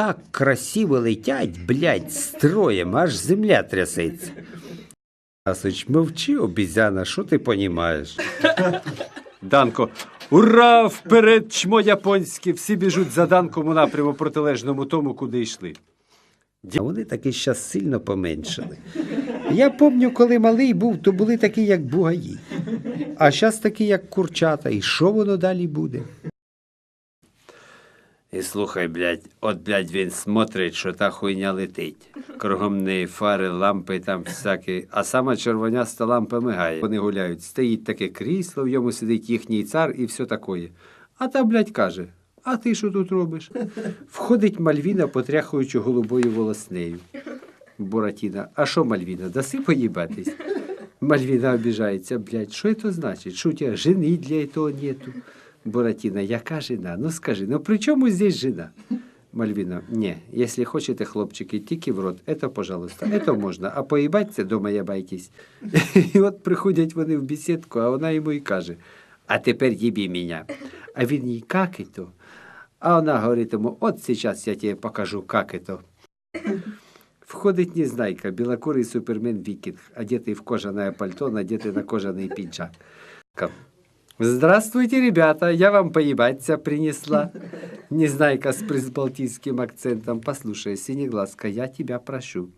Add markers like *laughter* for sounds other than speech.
так красиво летять, блядь, строєм, аж земля трясеться. Асич, мовчи, обізяна, що ти понімаєш? Данко. Ура! Вперед, чмо японське! Всі біжуть за Данком у напряму протилежному тому, куди йшли. А вони таки щас сильно поменшали. Я пам'ятаю, коли малий був, то були такі, як бугаї. А зараз такі, як курчата. І що воно далі буде? І слухай, блядь, от, блядь, він смотрить, що та хуйня летить. Кругом неї фари, лампи там всякі, а сама червоняста лампа мигає. Вони гуляють. Стоїть таке крісло, в йому сидить їхній цар і все такое. А та, блядь, каже: А ти що тут робиш? Входить Мальвіна, потряхуючи голубою волоснею. Буратіна, а що Мальвіна, даси поїбатись? Мальвіна обіжається, блядь, що це значить? Що у тебе жени для этого нету? Буратіна, яка жена? Ну скажи, ну при чому здесь жена? Мальвіна, ні, якщо хочете, хлопчики, тільки в рот, это, пожалуйста, это можна, а поїбаться дома ябайтесь. І от приходять вони в бесідку, а вона йому і каже, а тепер їбі мене. А він їй, как это? А вона говорить йому, от сейчас я тебе покажу, как это. Входить Незнайка, белокурый супермен Викинг, одетый в кожаное пальто, надетый на кожаный пиджак. Здравствуйте, ребята, я вам поебаться принесла. *laughs* Незнайка с прибалтийским акцентом. Послушай, Синеглазка, я тебя прошу.